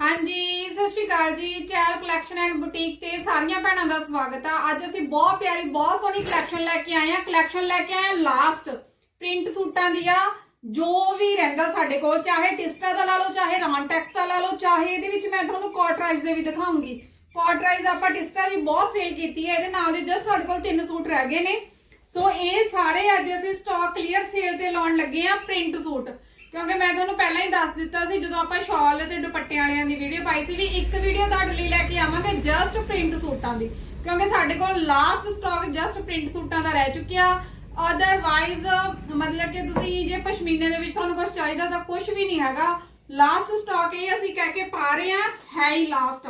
ਹਾਂਜੀ, ਸਤਿ ਸ਼੍ਰੀ ਅਕਾਲ ਜੀ। ਚੈਲ ਕਲੈਕਸ਼ਨ ਐਂਡ ਬੁਟੀਕ ਤੇ ਸਾਰੀਆਂ ਭੈਣਾਂ ਦਾ ਸਵਾਗਤ ਆ। ਅੱਜ ਅਸੀਂ ਬਹੁਤ ਪਿਆਰੀ, ਬਹੁਤ ਸੋਹਣੀ ਕਲੈਕਸ਼ਨ ਲੈ ਕੇ ਆਏ ਆ। ਕਲੈਕਸ਼ਨ ਲੈ ਕੇ ਆਏ ਆ ਲਾਸਟ ਪ੍ਰਿੰਟ ਸੂਟਾਂ ਦੀ ਆ, ਜੋ ਵੀ ਰਹਿੰਦਾ ਸਾਡੇ ਕੋਲ, ਚਾਹੇ ਟਿਸਟਾ ਦਾ ਲਾ ਲਓ, ਚਾਹੇ ਰਾਨਟੈਕਸ ਦਾ ਲਾ ਲਓ, ਚਾਹੇ ਇਹਦੇ ਵਿੱਚ ਮੈਂ ਤੁਹਾਨੂੰ ਕੋਟਰਾਈਜ਼ ਦੇ ਵੀ ਦਿਖਾਉਂਗੀ। ਕੋਟਰਾਈਜ਼ ਆਪਾਂ ਟਿਸਟਾ ਦੀ ਬਹੁਤ ਸੇਲ ਕੀਤੀ ਹੈ। ਇਹਦੇ ਨਾਲ ਦੇ ਜਸਟ ਸਾਡੇ ਕੋਲ ਤਿੰਨ ਸੂਟ ਰਹਿ ਗਏ ਨੇ। ਸੋ ਇਹ ਸਾਰੇ ਅੱਜ ਅਸੀਂ ਸਟਾਕ ਕਲੀਅਰ ਸੇਲ ਤੇ ਲਾਉਣ ਲੱਗੇ ਆ ਪ੍ਰਿੰਟ ਸੂਟ। ਕਿਉਂਕਿ ਮੈਂ ਤੁਹਾਨੂੰ ਪਹਿਲਾਂ ਹੀ ਦੱਸ ਦਿੱਤਾ ਸੀ, ਜਦੋਂ ਆਪਾਂ ਸ਼ਾਲ ਤੇ ਦੁਪੱਟੇ ਵਾਲਿਆਂ ਦੀ ਵੀਡੀਓ ਪਾਈ ਸੀ ਵੀ ਇੱਕ ਵੀਡੀਓ ਤੁਹਾਡੇ ਲਈ ਲੈ ਕੇ ਆਵਾਂਗੇ ਜਸਟ ਪ੍ਰਿੰਟ ਸੂਟਾਂ ਦੀ। ਕਿਉਂਕਿ ਸਾਡੇ ਕੋਲ ਲਾਸਟ ਸਟਾਕ ਜਸਟ ਪ੍ਰਿੰਟ ਸੂਟਾਂ ਦਾ ਰਹਿ ਚੁੱਕਿਆ। ਅਦਰਵਾਈਜ਼ ਮਤਲਬ ਕਿ ਤੁਸੀਂ ਜੇ ਪਸ਼ਮੀਨੇ ਦੇ ਵਿੱਚ ਤੁਹਾਨੂੰ ਕੁਝ ਚਾਹੀਦਾ ਤਾਂ ਕੁਝ ਵੀ ਨਹੀਂ ਹੈਗਾ। ਲਾਸਟ ਸਟਾਕ ਇਹ ਅਸੀਂ ਕਹਿ ਕੇ ਪਾ ਰਹੇ ਆ ਹੈ ਹੀ ਲਾਸਟ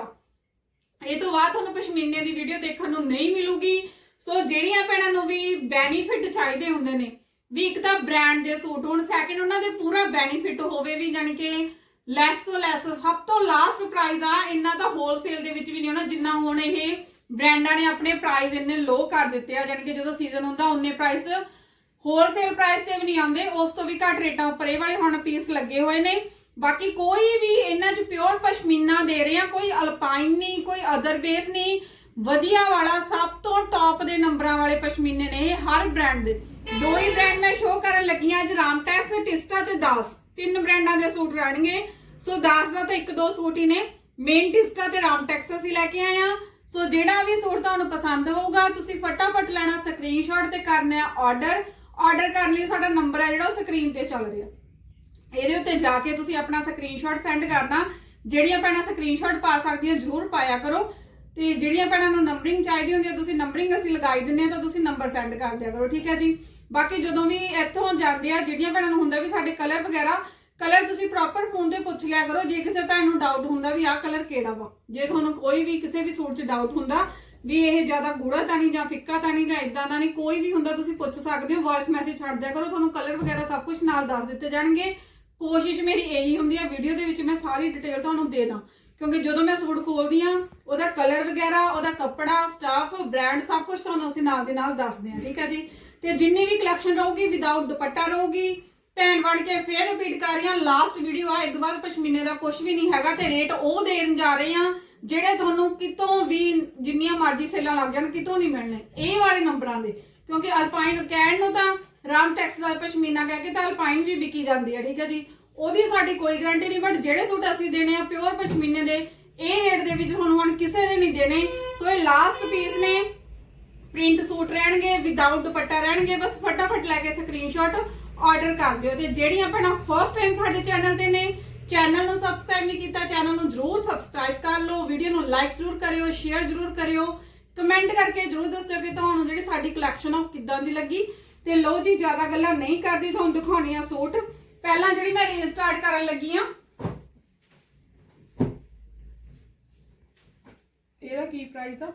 ਇਹ ਤੋਂ ਬਾਅਦ ਤੁਹਾਨੂੰ ਪਸ਼ਮੀਨੇ ਦੀ ਵੀਡੀਓ ਦੇਖਣ ਨੂੰ ਨਹੀਂ ਮਿਲੂਗੀ। ਸੋ ਜਿਹੜੀਆਂ ਭੈਣਾਂ ਨੂੰ ਵੀ ਬੈਨੀਫਿਟ ਚਾਹੀਦੇ ਹੁੰਦੇ ਨੇ ਵੀ ਇੱਕ ਤਾਂ ਬ੍ਰਾਂਡ ਦੇ ਸੂਟ ਹੋਣ ਸੈਕਿੰਡ ਉਹਨਾਂ ਦੇ ਪੂਰਾ ਬੈਨੀਫਿਟ ਹੋਵੇ ਵੀ ਯਾਨੀ ਕਿ ਲੈਸ ਤੋਂ ਲੈਸ ਸਭ ਤੋਂ ਲਾਸਟ ਪ੍ਰਾਈਸ ਆ, ਇੰਨਾ ਤਾਂ ਹੋਲਸੇਲ ਦੇ ਵਿੱਚ ਵੀ ਨਹੀਂ ਹੋਣਾ, ਜਿੰਨਾ ਹੁਣ ਇਹ ਬ੍ਰਾਂਡਾਂ ਨੇ ਆਪਣੇ ਪ੍ਰਾਈਸ ਇੰਨੇ ਲੋ ਕਰ ਦਿੱਤੇ ਆ ਯਾਨੀ ਕਿ ਜਦੋਂ ਸੀਜ਼ਨ ਹੁੰਦਾ ਉਹਨੇ ਪ੍ਰਾਈਸ ਹੋਲਸੇਲ ਪ੍ਰਾਈਸ ਤੇ ਵੀ ਨਹੀਂ ਆਉਂਦੇ, ਉਸ ਤੋਂ ਵੀ ਘੱਟ ਰੇਟਾਂ ਉੱਪਰ ਇਹ ਵਾਲੇ ਹੁਣ ਪੀਸ ਲੱਗੇ ਹੋਏ ਨੇ। ਬਾਕੀ ਕੋਈ ਵੀ ਇਹਨਾਂ 'ਚ ਪਿਓਰ ਪਸ਼ਮੀਨਾ ਦੇ ਰਹੇ ਆ, ਕੋਈ ਅਲਪਾਈਨ ਨਹੀਂ, ਕੋਈ ਅਦਰ ਬੇਸ ਨਹੀਂ, ਵਧੀਆ ਵਾਲਾ, ਸਭ ਤੋਂ ਟੌਪ ਦੇ ਨੰਬਰਾਂ ਵਾਲੇ ਪਸ਼ਮੀਨੇ ਨੇ ਇਹ ਹਰ ਬ੍ਰਾਂਡ ਦੇ। ਦੋ ਹੀ ਬ੍ਰਾਂਡ ਮੈਂ ਸ਼ੋਅ ਕਰਨ ਲੱਗੀ ਹਾਂ ਅੱਜ ਰਾਮਟੈਕਸ, ਟਿਸਟਾ ਤੇ ਦਾਸ। ਤਿੰਨ ਬ੍ਰਾਂਡਾਂ ਦੇ ਸੂਟ ਰਹਿਣਗੇ। ਸੋ ਦਾਸ ਦਾ ਤਾਂ ਇੱਕ ਦੋ ਸੂਟ ਹੀ ਨੇ। ਮੇਨ ਟਿਸਟਾ ਤੇ ਰਾਮਟੈਕਸ ਅਸੀਂ ਲੈ ਕੇ ਆਏ ਆ ਸੋ ਜਿਹੜਾ ਵੀ ਸੂਟ ਤੁਹਾਨੂੰ ਪਸੰਦ ਹੋਊਗਾ, ਤੁਸੀਂ ਫਟਾਫਟ ਲੈਣਾ ਸਕਰੀਨਸ਼ਾਟ ਤੇ ਕਰਨਾ ਹੈ ਆਰਡਰ ਆਰਡਰ ਕਰਨ ਲਈ ਸਾਡਾ ਨੰਬਰ ਹੈ ਜਿਹੜਾ ਉਹ ਸਕਰੀਨ ਤੇ ਚੱਲ ਰਿਹਾ। ਇਹਦੇ ਉੱਤੇ ਜਾ ਕੇ ਤੁਸੀਂ ਆਪਣਾ ਸਕਰੀਨਸ਼ਾਟ ਸੈਂਡ ਕਰਨਾ। ਜਿਹੜੀਆਂ ਭੈਣਾਂ ਸਕਰੀਨਸ਼ਾਟ ਪਾ ਸਕਦੀਆਂ, ਜ਼ਰੂਰ ਪਾਇਆ ਕਰੋ। ਤੇ ਜਿਹੜੀਆਂ ਭੈਣਾਂ ਨੂੰ ਨੰਬਰਿੰਗ ਚਾਹੀਦੀ ਹੁੰਦੀ ਹੈ, ਤੁਸੀਂ ਨੰਬਰਿੰਗ ਅਸੀਂ ਲਗਾਈ ਦਿੰਨੇ ਆ ਤਾਂ ਤੁਸੀਂ ਨੰਬਰ ਸੈਂਡ ਕਰ ਦਿਆ ਕਰੋ, ਠੀਕ ਹੈ ਜੀ? ਬਾਕੀ ਜਦੋਂ ਵੀ ਇੱਥੋਂ ਜਾਂਦੇ ਆ, ਜਿਹੜੀਆਂ ਭੈਣਾਂ ਨੂੰ ਹੁੰਦਾ ਵੀ ਸਾਡੇ ਕਲਰ ਵਗੈਰਾ ਕਲਰ ਤੁਸੀਂ ਪ੍ਰੋਪਰ ਫੋਨ ਤੇ ਪੁੱਛ ਲਿਆ ਕਰੋ, ਜੇ ਕਿਸੇ ਭੈਣ ਨੂੰ ਡਾਊਟ ਹੁੰਦਾ ਵੀ ਆਹ ਕਲਰ ਕਿਹੜਾ ਵਾ। ਜੇ ਤੁਹਾਨੂੰ ਕੋਈ ਵੀ ਕਿਸੇ ਵੀ ਸੂਟ 'ਚ ਡਾਊਟ ਹੁੰਦਾ ਵੀ ਇਹ ਜ਼ਿਆਦਾ ਗੂੜਾ ਤਾਂ ਨਹੀਂ ਜਾਂ ਫਿੱਕਾ ਤਾਂ ਨਹੀਂ ਜਾਂ ਇਦਾਂ ਦਾ ਨਹੀਂ, ਕੋਈ ਵੀ ਹੁੰਦਾ ਤੁਸੀਂ ਪੁੱਛ ਸਕਦੇ ਹੋ ਵੌਇਸ ਮੈਸੇਜ ਛੱਡ ਦਿਆ ਕਰੋ, ਤੁਹਾਨੂੰ ਕਲਰ ਵਗੈਰਾ ਸਭ ਕੁਝ ਨਾਲ ਦੱਸ ਦਿੱਤੇ ਜਾਣਗੇ। ਕੋਸ਼ਿਸ਼ ਮੇਰੀ ਇਹੀ ਹੁੰਦੀ ਆ ਵੀਡੀਓ ਦੇ ਵਿੱਚ ਮੈਂ ਸਾਰੀ ਡਿਟੇਲ ਤੁਹਾਨੂੰ ਦੇ ਦਾਂ। ਕਿਉਂਕਿ ਜਦੋਂ ਮੈਂ ਸੂਟ ਖੋਲਦੀ ਆ, ਉਹਦਾ ਕਲਰ ਵਗੈਰਾ, ਉਹਦਾ ਕੱਪੜਾ ਸਟਾਫ ਬ੍ਰਾਂਡ ਸਭ ਕੁਝ ਤੁਹਾਨੂੰ ਅਸੀਂ ਨਾਲ ਦੇ ਨਾਲ ਦੱਸਦੇ ਆ, ਠੀਕ ਹੈ ਜੀ? ਤੇ ਜਿੰਨੀ ਵੀ ਕਲੈਕਸ਼ਨ ਰਹੂਗੀ ਵਿਦਆਊਟ ਦੁਪੱਟਾ ਰਹੂਗੀ, ਭੈਣ ਬਣ ਕੇ ਫੇਰ ਰਿਪੀਟ ਕਰ ਰਹੀ ਹਾਂ ਲਾਸਟ ਵੀਡੀਓ ਆ ਇਸ ਤੋਂ ਬਾਅਦ ਪਸ਼ਮੀਨੇ ਦਾ ਕੁਝ ਵੀ ਨਹੀਂ ਹੈਗਾ ਤੇ ਰੇਟ ਉਹ ਦੇਣ ਜਾ ਰਹੇ ਆ ਜਿਹੜੇ ਤੁਹਾਨੂੰ ਕਿਤੋਂ ਵੀ ਜਿੰਨੀਆਂ ਮਰਜ਼ੀ ਸੇਲਾਂ ਲੱਗ ਜਾਣ, ਕਿਤੋਂ ਨਹੀਂ ਮਿਲਣੇ, ਇਹ ਵਾਲੇ ਨੰਬਰਾਂ ਦੇ। ਕਿਉਂਕਿ ਅਲਪਾਈਨ ਕਹਿਣ ਨੂੰ ਤਾਂ ਰਾਮ ਟੈਕਸ ਦਾ ਪਸ਼ਮੀਨਾ ਕਹਿ ਕੇ ਤਾਂ ਅਲਪਾਈਨ ਵੀ ਵਿਕੀ ਜਾਂਦੀ ਹੈ ਠੀਕ ਹੈ ਜੀ? ਉਹਦੀ ਸਾਡੀ ਕੋਈ ਗਾਰੰਟੀ ਨਹੀਂ ਬਟ ਜਿਹੜੇ ਸੂਟ ਅਸੀਂ ਦੇਣੇ ਆ ਪਿਓਰ ਪਸ਼ਮੀਨੇ ਦੇ, ਇਹ ਰੇਟ ਦੇ ਵਿੱਚ ਤੁਹਾਨੂੰ ਹੁਣ ਕਿਸੇ ਦੇ ਨਹੀਂ ਦੇਣੇ। ਸੋ ਇਹ ਲਾਸਟ ਪੀਸ ਨੇ ਪ੍ਰਿੰਟ ਸੂਟ ਰਹਿਣਗੇ ਵਿਦਆਊਟ ਦੁਪੱਟਾ ਰਹਿਣਗੇ, ਬਸ ਫਟਾਫਟ ਲੈ ਕੇ ਸਕਰੀਨਸ਼ਾਟ ਆਰਡਰ ਕਰ ਦਿਓ ਤੇ ਜਿਹੜੀਆਂ ਭੈਣਾਂ ਫਰਸਟ ਟਾਈਮ ਸਾਡੇ ਚੈਨਲ ਤੇ ਨੇ ਚੈਨਲ ਨੂੰ ਸਬਸਕ੍ਰਾਈਬ ਨਹੀਂ ਕੀਤਾ ਚੈਨਲ ਨੂੰ ਜਰੂਰ ਸਬਸਕ੍ਰਾਈਬ ਕਰ ਲਓ ਵੀਡੀਓ ਨੂੰ ਲਾਈਕ ਜਰੂਰ ਕਰਿਓ ਸ਼ੇਅਰ ਜਰੂਰ ਕਰਿਓ ਕਮੈਂਟ ਕਰਕੇ ਜਰੂਰ ਦੱਸਿਓ ਕਿ ਤੁਹਾਨੂੰ ਜਿਹੜੀ ਸਾਡੀ ਕਲੈਕਸ਼ਨ ਆ ਉਹ ਕਿੱਦਾਂ ਦੀ ਲੱਗੀ। ਤੇ ਲਓ ਜੀ, ਜ਼ਿਆਦਾ ਗੱਲਾਂ ਨਹੀਂ ਕਰਦੀ, ਤੁਹਾਨੂੰ ਦਿਖਾਉਣੀ ਆ ਸੂਟ। ਪਹਿਲਾਂ ਜਿਹੜੀ ਮੈਂ ਰੀਲ ਸਟਾਰਟ ਕਰਨ ਲੱਗੀ ਆ, ਇਹਦਾ ਕੀ ਪ੍ਰਾਈਸ ਆ?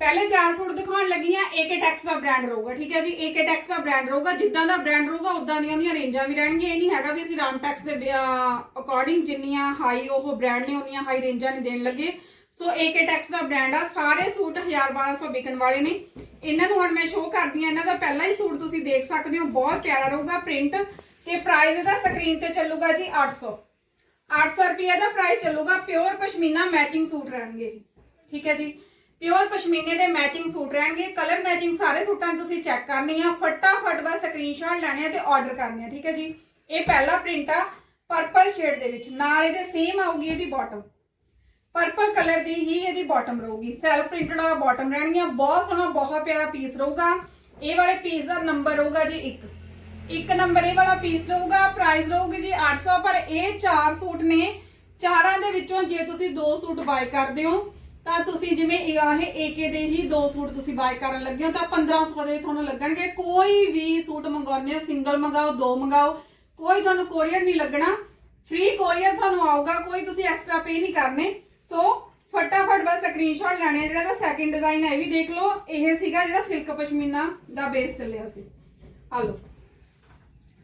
ਪਹਿਲੇ ਚਾਰ ਸੂਟ ਦਿਖਾਉਣ ਲੱਗੀ ਆ ਏਕੇ ਟੈਕਸ ਦਾ ਬ੍ਰਾਂਡ ਰਹੂਗਾ, ਠੀਕ ਹੈ ਜੀ? ਏਕੇ ਟੈਕਸ ਦਾ ਬ੍ਰਾਂਡ ਰਹੂਗਾ, ਜਿੱਦਾਂ ਦਾ ਬ੍ਰਾਂਡ ਰਹੂਗਾ, ਉਦਾਂ ਦੀਆਂ ਉਹਦੀਆਂ ਰੇਂਜਾਂ ਵੀ ਰਹਿਣਗੀਆਂ। ਇਹ ਨਹੀਂ ਹੈਗਾ ਵੀ ਅਸੀਂ ਰਾਮ ਟੈਕਸ ਦੇ ਅਕੋਰਡਿੰਗ ਜਿੰਨੀਆਂ ਹਾਈ ਉਹ ਬ੍ਰਾਂਡ ਨੇ ਉਨੀਆਂ ਹਾਈ ਰੇਂਜਾਂ ਨਹੀਂ ਦੇਣ ਲੱਗੇ। ਸੋ ਏਕੇ ਟੈਕਸ ਦਾ ਬ੍ਰਾਂਡ ਆ, ਸਾਰੇ ਸੂਟ 1200 ਵਿਕਣ ਵਾਲੇ ਨੇ। ਇਹਨਾਂ ਨੂੰ ਹੁਣ ਮੈਂ ਸ਼ੋਅ ਕਰਦੀ ਆ ਇਹਨਾਂ ਦਾ ਪਹਿਲਾ ਹੀ ਸੂਟ ਤੁਸੀਂ ਦੇਖ ਸਕਦੇ ਹੋ, ਬਹੁਤ ਪਿਆਰਾ ਰਹੂਗਾ ਪ੍ਰਿੰਟ ਤੇ ਪ੍ਰਾਈਸ ਇਹਦਾ ਸਕਰੀਨ ਤੇ ਚੱਲੂਗਾ ਜੀ 800 800 ਰੁਪਏ ਦਾ ਪ੍ਰਾਈਸ ਚੱਲੂਗਾ ਪਿਓਰ ਪਸ਼ਮੀਨਾ ਮੈਚਿੰਗ ਸੂਟ ਰਹਿਣਗੇ। ਇਹ। ਠੀਕ ਹੈ ਜੀ? ਪਿਓਰ ਪਸ਼ਮੀਨੇ ਦੇ ਮੈਚਿੰਗ ਸੂਟ ਰਹਿਣਗੇ। ਕਲਰ ਮੈਚਿੰਗ ਸਾਰੇ ਸੂਟਾਂ 'ਚ ਤੁਸੀਂ ਚੈੱਕ ਕਰਨੀ ਆ। ਫਟਾਫਟ ਬਸ ਸਕਰੀਨਸ਼ਾਟ ਲੈਣੇ ਆ ਤੇ ਆਰਡਰ ਕਰਨੇ ਆ, ਠੀਕ ਹੈ ਜੀ? ਇਹ ਪਹਿਲਾ ਪ੍ਰਿੰਟ ਆ ਪਰਪਲ ਸ਼ੇਡ ਦੇ ਵਿੱਚ। ਨਾਲ ਇਹਦੇ ਸੇਮ ਆਊਗੀ ਇਹਦੀ ਬਾਟਮ ਪਰਪਲ ਕਲਰ ਦੀ ਹੀ ਇਹਦੀ ਬਾਟਮ ਰਹੂਗੀ। ਸੈਲਫ ਪ੍ਰਿੰਟਡ ਆ ਬਾਟਮ ਰਹਿਣਗੀਆਂ ਬਹੁਤ ਸੋਹਣਾ, ਬਹੁਤ ਪਿਆਰਾ ਪੀਸ ਰਹੂਗਾ। ਇਹ ਵਾਲੇ ਪੀਸ ਦਾ ਨੰਬਰ ਰਹੂਗਾ ਜੀ 1 ਇੱਕ ਨੰਬਰ ਇਹ ਵਾਲਾ ਪੀਸ ਰਹੂਗਾ। ਪ੍ਰਾਈਸ ਰਹੂਗੀ ਜੀ 800 ਪਰ ਇਹ ਚਾਰ ਸੂਟ ਨੇ। ਚਾਰਾਂ ਦੇ ਵਿੱਚੋਂ ਜੇ ਤੁਸੀਂ ਦੋ ਸੂਟ ਬਾਈ ਕਰਦੇ ਹੋ ਤਾਂ ਤੁਸੀਂ ਜਿਵੇਂ ਇਹ ਆਹ ਏਕੇ ਦੇ ਹੀ ਦੋ ਸੂਟ ਤੁਸੀਂ ਬਾਏ ਕਰਨ ਲੱਗੇ ਹੋ, ਤਾਂ 1500 ਦੇ ਤੁਹਾਨੂੰ ਲੱਗਣਗੇ। ਕੋਈ ਵੀ ਸੂਟ ਮੰਗਾਉਂਦੇ ਹੋ ਸਿੰਗਲ ਮੰਗਾਓ, ਦੋ ਮੰਗਾਓ, ਕੋਈ ਤੁਹਾਨੂੰ ਕੋਰੀਅਰ ਨਹੀਂ ਲੱਗਣਾ। ਫ੍ਰੀ ਕੋਰੀਅਰ ਤੁਹਾਨੂੰ ਆਊਗਾ, ਕੋਈ ਤੁਸੀਂ ਐਕਸਟਰਾ ਪੇ ਨਹੀਂ ਕਰਨੇ। ਸੋ ਫਟਾਫਟ ਬਸ ਸਕਰੀਨਸ਼ਾਟ ਲੈਣੇ ਜਿਹੜਾ ਦਾ ਸੈਕਿੰਡ ਡਿਜ਼ਾਈਨ ਹੈ ਇਹ ਵੀ ਦੇਖ ਲਓ। ਇਹ ਸੀਗਾ ਜਿਹੜਾ ਸਿਲਕ ਪਸ਼ਮੀਨਾ ਦਾ ਬੇਸ ਚੱਲਿਆ ਸੀ। ਆ ਲਓ।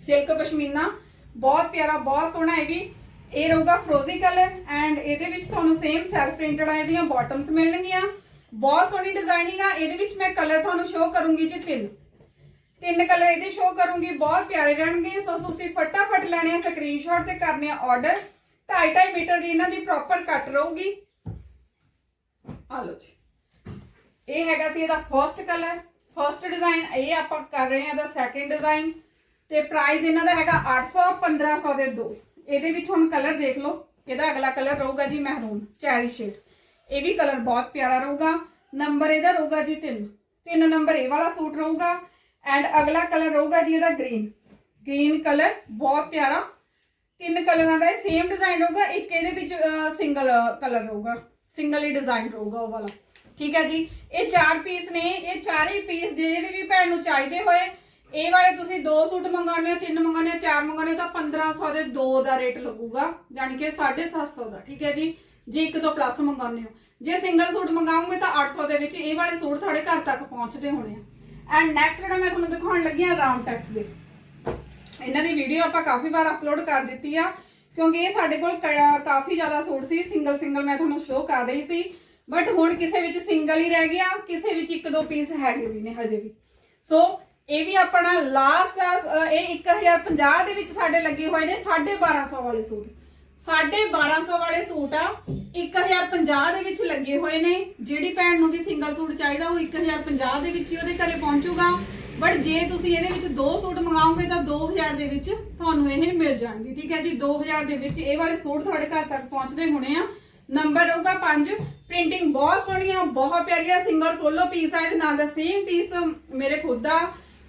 ਸਿਲਕ ਪਸ਼ਮੀਨਾ, ਬਹੁਤ ਪਿਆਰਾ, ਬਹੁਤ ਸੋਹਣਾ ਇਹ ਵੀ। ਇਹ ਰਹੂਗਾ ਫਰੋਜ਼ੀ ਕਲਰ ਐਂਡ ਇਹਦੇ ਵਿੱਚ ਤੁਹਾਨੂੰ ਸੇਮ ਸੈਲਫ ਪ੍ਰਿੰਟਡ ਆ ਇਹਦੀਆਂ ਬਾਟਮਸ ਮਿਲਣਗੀਆਂ। ਬਹੁਤ ਸੋਹਣੀ ਡਿਜ਼ਾਈਨਿੰਗ ਆ, ਇਹਦੇ ਵਿੱਚ ਮੈਂ ਕਲਰ ਤੁਹਾਨੂੰ ਸ਼ੋਅ ਕਰੂੰਗੀ ਜੀ ਤਿੰਨ। ਤਿੰਨ ਕਲਰ ਇਹਦੇ ਸ਼ੋਅ ਕਰੂੰਗੀ, ਬਹੁਤ ਪਿਆਰੇ ਰਹਿਣਗੇ। ਸੋ ਤੁਸੀਂ ਫਟਾਫਟ ਲੈਣੇ ਆ ਸਕਰੀਨਸ਼ਾਟ ਤੇ ਕਰਨੇ ਆ ਆਰਡਰ 2.5 ਮੀਟਰ ਦੀ ਇਹਨਾਂ ਦੀ ਪ੍ਰੋਪਰ ਕੱਟ ਰਹੂਗੀ। ਆ ਲਓ ਜੀ। ਇਹ ਹੈਗਾ ਸੀ ਇਹਦਾ ਫਰਸਟ ਕਲਰ ਫਰਸਟ ਡਿਜ਼ਾਈਨ ਇਹ ਆਪਾਂ ਕਰ ਰਹੇ ਹਾਂ ਇਹਦਾ ਸੈਕੰਡ ਡਿਜ਼ਾਈਨ ਤੇ ਪ੍ਰਾਈਸ ਇਹਨਾਂ ਦਾ ਹੈਗਾ 800 1500 ਦੇ ਦੋ। ਇਹਦੇ ਵਿੱਚ ਹੁਣ ਕਲਰ ਦੇਖ ਲਓ। ਇਹਦਾ ਅਗਲਾ ਕਲਰ ਰਹੂਗਾ ਜੀ ਮਹਿਰੂਨ ਚੈਰੀ ਸ਼ੇਡ ਇਹ ਵੀ ਕਲਰ ਬਹੁਤ ਪਿਆਰਾ ਰਹੂਗਾ। ਨੰਬਰ ਇਹਦਾ ਰਹੂਗਾ ਜੀ 3 ਤਿੰਨ ਨੰਬਰ ਇਹ ਵਾਲਾ ਸੂਟ ਰਹੂਗਾ। ਐਂਡ ਅਗਲਾ ਕਲਰ ਰਹੂਗਾ ਜੀ ਇਹਦਾ ਗ੍ਰੀਨ ਗ੍ਰੀਨ ਕਲਰ ਬਹੁਤ ਪਿਆਰਾ। ਤਿੰਨ ਕਲਰਾਂ ਦਾ ਇਹ ਸੇਮ ਡਿਜ਼ਾਈਨ ਹੋਊਗਾ ਇੱਕ ਇਹਦੇ ਵਿੱਚ ਸਿੰਗਲ ਕਲਰ ਰਹੂਗਾ। ਸਿੰਗਲ ਹੀ ਡਿਜ਼ਾਈਨ ਰਹੂਗਾ ਉਹ ਵਾਲਾ। ਠੀਕ ਹੈ ਜੀ। ਇਹ ਚਾਰ ਪੀਸ ਨੇ। ਇਹ ਚਾਰੇ ਪੀਸ ਜਿਹੜੇ ਵੀ ਭੈਣ ਨੂੰ ਚਾਹੀਦੇ ਹੋਏ ਇਹ ਵਾਲੇ ਤੁਸੀਂ ਦੋ ਸੂਟ ਮੰਗਾਉਣੇ ਹੋ ਤਿੰਨ ਮੰਗਾਉਣੇ ਹੋ ਚਾਰ ਮੰਗਾਉਣੇ ਹੋ ਤਾਂ 1500 ਦੇ ਦੋ ਦਾ ਰੇਟ ਲੱਗੂਗਾ। ਯਾਨੀ ਕਿ 750 ਦਾ, ਠੀਕ ਹੈ ਜੀ? ਜੇ ਇੱਕ ਤੋਂ ਪਲੱਸ ਮੰਗਾਉਣੇ ਹੋ। ਜੇ ਸਿੰਗਲ ਸੂਟ ਮੰਗਾਉਂਗੇ ਤਾਂ 800 ਦੇ ਵਿੱਚ ਇਹ ਵਾਲੇ ਸੂਟ ਤੁਹਾਡੇ ਘਰ ਤੱਕ ਪਹੁੰਚਦੇ ਹੋਣੇ ਆ। ਐਂਡ ਨੈਕਸਟ ਜਿਹੜਾ ਮੈਂ ਤੁਹਾਨੂੰ ਦਿਖਾਉਣ ਲੱਗੀ ਆ ਰਾਮ ਟੈਕਸ ਦੇ। ਇਹਨਾਂ ਦੀ ਵੀਡੀਓ ਆਪਾਂ ਕਾਫੀ ਵਾਰ ਅਪਲੋਡ ਕਰ ਦਿੱਤੀ ਆ, ਕਿਉਂਕਿ ਇਹ ਸਾਡੇ ਕੋਲ ਕਾਫੀ ਜ਼ਿਆਦਾ ਸੂਟ ਸੀ ਸਿੰਗਲ ਸਿੰਗਲ ਮੈਂ ਤੁਹਾਨੂੰ ਸ਼ੋਅ ਕਰ ਰਹੀ ਸੀ। ਬਟ ਹੁਣ ਕਿਸੇ ਵਿੱਚ ਸਿੰਗਲ ਹੀ ਰਹਿ ਗਿਆ, ਕਿਸੇ ਵਿੱਚ ਇੱਕ ਦੋ ਪੀਸ ਹੈਗੇ ਵੀ ਨੇ ਹਜੇ ਵੀ। ਸੋ ਇਹ ਵੀ ਆਪਣਾ ਲਾਸਟ ਇਹ 1050 ਦੇ ਵਿੱਚ ਸਾਡੇ ਲੱਗੇ ਹੋਏ ਨੇ 1250 ਵਾਲੇ ਸੂਟ। 1250 ਵਾਲੇ ਸੂਟ ਆ 1050 ਦੇ ਵਿੱਚ ਲੱਗੇ ਹੋਏ ਨੇ। ਜਿਹੜੀ ਭੈਣ ਨੂੰ ਵੀ ਸਿੰਗਲ ਸੂਟ ਚਾਹੀਦਾ, ਉਹ 1050 ਦੇ ਵਿੱਚ ਹੀ ਉਹਦੇ ਘਰੇ ਪਹੁੰਚੂਗਾ। ਬਟ ਜੇ ਤੁਸੀਂ ਇਹਦੇ ਵਿੱਚ ਦੋ ਸੂਟ ਮੰਗਾਓਗੇ, ਤਾਂ 2000 ਦੇ ਵਿੱਚ ਤੁਹਾਨੂੰ ਇਹ ਮਿਲ ਜਾਣਗੇ। ਠੀਕ ਹੈ ਜੀ 2000 ਦੇ ਵਿੱਚ ਇਹ ਵਾਲੇ ਸੂਟ ਤੁਹਾਡੇ ਘਰ ਤੱਕ ਪਹੁੰਚਦੇ ਹੋਣੇ ਆ। ਨੰਬਰ ਹੋਊਗਾ 5 ਪ੍ਰਿੰਟਿੰਗ ਬਹੁਤ ਸੋਹਣੀ ਆ ਬਹੁਤ ਪਿਆਰੀ ਆ ਸਿੰਗਲ ਸੋਲੋ ਪੀਸ ਆ, ਇਹਦੇ ਨਾਲ ਦਾ ਸੇਮ ਪੀਸ ਮੇਰੇ ਖੁਦ ਦਾ।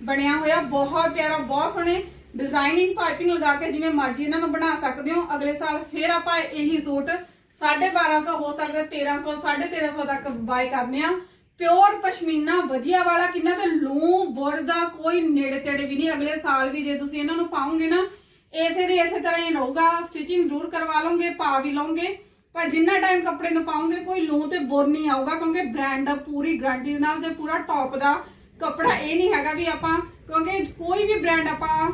ਬਣਿਆ ਹੋਇਆ, ਬਹੁਤ ਪਿਆਰਾ, ਬਹੁਤ ਸੋਹਣੇ ਡਿਜ਼ਾਈਨਿੰਗ ਪਾਈਪਿੰਗ ਲਗਾ ਕੇ ਜਿਵੇਂ ਮਰਜ਼ੀ ਇਹਨਾਂ ਨੂੰ ਬਣਾ ਸਕਦੇ ਹੋ। ਅਗਲੇ ਸਾਲ ਫੇਰ ਆਪਾਂ ਇਹੀ ਸੂਟ 1250 ਹੋ ਸਕਦਾ 1300 1350 ਤੱਕ ਬਾਈ ਕਰਨੇ ਆ। ਪਿਓਰ ਪਸ਼ਮੀਨਾ, ਵਧੀਆ ਵਾਲਾ, ਕਿੰਨਾ ਤੇ ਲੂ ਬੁਰ ਦਾ ਕੋਈ ਨੇੜੇ ਤੇੜੇ ਵੀ ਨਹੀਂ। ਅਗਲੇ ਸਾਲ ਵੀ ਜੇ ਤੁਸੀਂ ਇਹਨਾਂ ਨੂੰ ਪਾਉਂਗੇ ਨਾ, ਇਸੇ ਦੇ ਇਸੇ ਤਰ੍ਹਾਂ ਹੀ ਰਹੂਗਾ। ਸਟਿਚਿੰਗ ਜ਼ਰੂਰ ਕਰਵਾ ਲਓਗੇ, ਪਾ ਵੀ ਲਓਗੇ। ਪਰ ਜਿੰਨਾ ਟਾਈਮ ਕੱਪੜੇ ਨੂੰ ਪਾਉਂਗੇ ਕੋਈ ਲੂ ਤੇ ਬੁਰ ਨਹੀਂ ਆਊਗਾ, ਕਿਉਂਕਿ ਬ੍ਰਾਂਡ ਦਾ ਪੂਰੀ ਗਾਰੰਟੀ ਨਾਲ ਤੇ ਪੂਰਾ ਟੌਪ ਦਾ। ਕੱਪੜਾ ਇਹ ਨਹੀਂ ਹੈਗਾ ਵੀ ਆਪਾਂ, ਕਿਉਂਕਿ ਕੋਈ ਵੀ ਬ੍ਰਾਂਡ ਆਪਾਂ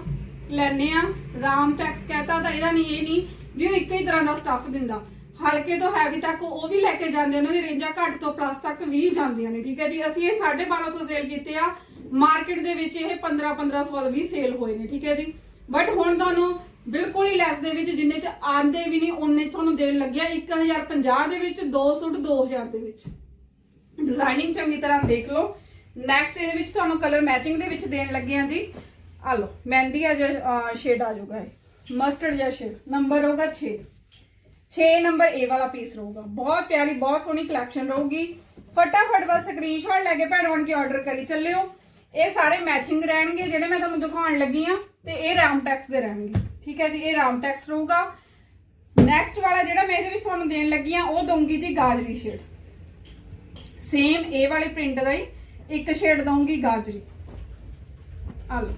ਲੈਨੇ ਆ ਰਾਮ ਟੈਕਸ ਕਹਤਾ ਤਾਂ ਇਹਦਾ ਨਹੀਂ, ਇਹ ਨਹੀਂ ਵੀ ਉਹ ਇੱਕੋ ਹੀ ਤਰ੍ਹਾਂ ਦਾ ਸਟੱਫ ਦਿੰਦਾ। ਹਲਕੇ ਤੋਂ ਹੈਵੀ ਤੱਕ ਉਹ ਵੀ ਲੈ ਕੇ ਜਾਂਦੇ ਉਹਨਾਂ ਦੀ ਰੇਂਜਾਂ ਘੱਟ ਤੋਂ ਪਲੱਸ ਤੱਕ ਵੀ ਜਾਂਦੀਆਂ ਨੇ, ਠੀਕ ਹੈ ਜੀ? ਅਸੀਂ ਇਹ 1250 ਸੇਲ ਕੀਤੇ ਆ ਮਾਰਕੀਟ ਦੇ ਵਿੱਚ ਇਹ 15 1500 ਦੇ ਵੀ ਸੇਲ ਹੋਏ ਨੇ, ਠੀਕ ਹੈ ਜੀ? ਬਟ ਹੁਣ ਤੁਹਾਨੂੰ ਬਿਲਕੁਲ ਹੀ ਲੈਸ ਦੇ ਵਿੱਚ ਜਿੰਨੇ ਚ ਆਂਦੇ ਵੀ ਨਹੀਂ ਉਹਨੇ ਤੁਹਾਨੂੰ ਦੇਣ ਲੱਗਿਆ 1050 ਦੇ ਵਿੱਚ, ਦੋ ਸੂਟ 2000 ਦੇ ਵਿੱਚ। ਡਿਜ਼ਾਈਨਿੰਗ ਚੰਗੀ ਤਰ੍ਹਾਂ ਦੇਖ ਲਓ। ਨੈਕਸਟ ਇਹਦੇ ਵਿੱਚ ਤੁਹਾਨੂੰ ਕਲਰ ਮੈਚਿੰਗ ਦੇ ਵਿੱਚ ਦੇਣ ਲੱਗੇ ਆ ਜੀ। ਆ ਲਓ, ਮਹਿੰਦੀ ਆ ਜਿਹਾ ਸ਼ੇਡ ਆ ਜਾਊਗਾ ਇਹ। ਮਸਟਰਡ ਜਿਹਾ ਸ਼ੇਡ ਨੰਬਰ ਹੋਊਗਾ 6 6 ਨੰਬਰ ਇਹ ਵਾਲਾ ਪੀਸ ਰਹੂਗਾ। ਬਹੁਤ ਪਿਆਰੀ, ਬਹੁਤ ਸੋਹਣੀ ਕਲੈਕਸ਼ਨ ਰਹੂਗੀ। ਫਟਾਫਟ ਬਸ ਸਕਰੀਨਸ਼ਾਟ ਲੈ ਕੇ ਭੈਣ ਬਣ ਕੇ ਆਰਡਰ ਕਰੀ ਚੱਲਿਓ। ਇਹ ਸਾਰੇ ਮੈਚਿੰਗ ਰਹਿਣਗੇ, ਜਿਹੜੇ ਮੈਂ ਤੁਹਾਨੂੰ ਦਿਖਾਉਣ ਲੱਗੀ ਆ ਤੇ ਇਹ ਰਾਮ ਟੈਕਸ ਦੇ ਰਹਿਣਗੇ। ਠੀਕ ਹੈ ਜੀ, ਇਹ ਰਾਮ ਟੈਕਸ ਰਹੂਗਾ। ਨੈਕਸਟ ਵਾਲਾ ਜਿਹੜਾ ਮੈਂ ਇਹਦੇ ਵਿੱਚ ਤੁਹਾਨੂੰ ਦੇਣ ਲੱਗੀ ਆ ਉਹ ਦਊਂਗੀ ਜੀ ਗਾਜਰੀ ਸ਼ੇਡ ਸੇਮ ਇਹ ਵਾਲੇ ਪ੍ਰਿੰਟ ਦਾ ਹੀ। ਇੱਕ ਸ਼ੇਡ ਦਊਂਗੀ ਗਾਜਰੀ। ਆ ਲਓ।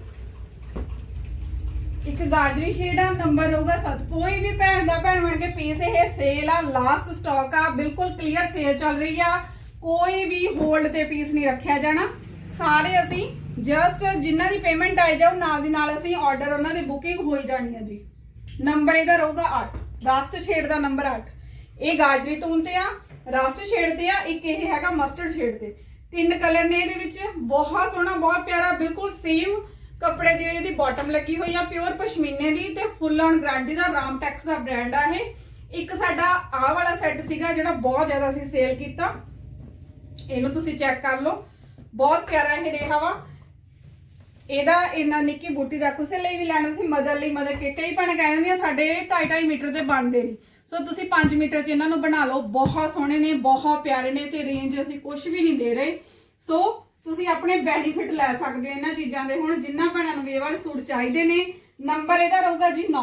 ਇੱਕ ਗਾਜਰੀ ਸ਼ੇਡ ਆ, ਨੰਬਰ ਹੋਊਗਾ 7 ਕੋਈ ਵੀ ਭੈਣ ਦਾ ਭੈਣ ਬਣ ਕੇ ਪੀਸ ਇਹ ਸੇਲ ਆ ਲਾਸਟ ਸਟਾਕ ਆ, ਬਿਲਕੁਲ ਕਲੀਅਰ ਸੇਲ ਚੱਲ ਰਹੀ ਆ। ਕੋਈ ਵੀ ਹੋਲਡ ਤੇ ਪੀਸ ਨਹੀਂ ਰੱਖਿਆ ਜਾਣਾ। ਸਾਰੇ ਅਸੀਂ ਜਸਟ ਜਿਨ੍ਹਾਂ ਦੀ ਪੇਮੈਂਟ ਆਈ ਜਾਊ, ਨਾਲ ਦੀ ਨਾਲ ਅਸੀਂ ਆਰਡਰ ਉਹਨਾਂ ਦੀ ਬੁਕਿੰਗ ਹੋਈ ਜਾਣੀ ਆ ਜੀ। ਨੰਬਰ ਇਹਦਾ ਰਹੂਗਾ 8 ਲਾਸਟ ਸ਼ੇਡ ਦਾ ਨੰਬਰ 8 ਇਹ ਗਾਜਰੀ ਟੂਨ ਤੇ ਆ ਰਸਟ ਸ਼ੇਡ ਤੇ ਆ, ਇੱਕ ਇਹ ਹੈਗਾ ਮਸਟਰਡ ਸ਼ੇਡ ਤੇ। ਤਿੰਨ ਕਲਰ ਨੇ ਇਹਦੇ ਵਿੱਚ। ਬਹੁਤ ਸੋਹਣਾ, ਬਹੁਤ ਪਿਆਰਾ, ਬਿਲਕੁਲ ਸੇਮ ਕੱਪੜੇ ਦੀ ਇਹਦੀ ਬਾਟਮ ਲੱਗੀ ਹੋਈ ਆ ਪਿਓਰ ਪਸ਼ਮੀਨੇ ਦੀ ਤੇ ਫੁੱਲ ਔਨ ਗਾਰੰਟੀ ਦਾ ਰਾਮ ਟੈਕਸ ਦਾ ਬ੍ਰਾਂਡ ਆ ਇਹ। ਇੱਕ ਸਾਡਾ ਆਹ ਵਾਲਾ ਸੈੱਟ ਸੀਗਾ ਜਿਹੜਾ ਬਹੁਤ ਜ਼ਿਆਦਾ ਅਸੀਂ ਸੇਲ ਕੀਤਾ। ਇਹਨੂੰ ਤੁਸੀਂ ਚੈੱਕ ਕਰ ਲਓ। ਬਹੁਤ ਪਿਆਰਾ ਇਹ ਰਿਹਾ ਵਾ। ਇਹਦਾ ਇਹਨਾਂ ਨਿੱਕੀ ਬੂਟੀ ਦਾ ਕਿਸੇ ਲਈ ਵੀ ਲੈਣਾ ਸੀ ਮਦਰ ਲਈ ਮਦਰ ਕੇ ਕਈ ਭੈਣਾਂ ਕਹਿ ਦਿੰਦੀਆਂ ਸਾਡੇ 2.5 ਮੀਟਰ ਦੇ ਬਣਦੇ ਨੇ। ਸੋ ਤੁਸੀਂ 5 ਮੀਟਰ 'ਚ ਇਹਨਾਂ ਨੂੰ ਬਣਾ ਲਓ। ਬਹੁਤ ਸੋਹਣੇ ਨੇ, ਬਹੁਤ ਪਿਆਰੇ ਨੇ ਤੇ ਰੇਂਜ ਅਸੀਂ ਕੁਝ ਵੀ ਨਹੀਂ ਦੇ ਰਹੇ। ਸੋ ਤੁਸੀਂ ਆਪਣੇ ਬੈਨੀਫਿਟ ਲੈ ਸਕਦੇ ਹੋ ਇਹਨਾਂ ਚੀਜ਼ਾਂ ਦੇ। ਹੁਣ ਜਿੰਨਾ ਭੈਣਾਂ ਨੂੰ ਵੀ ਇਹ ਵਾਲੇ ਸੂਟ ਚਾਹੀਦੇ ਨੇ ਨੰਬਰ ਇਹਦਾ ਰਹੂਗਾ ਜੀ 9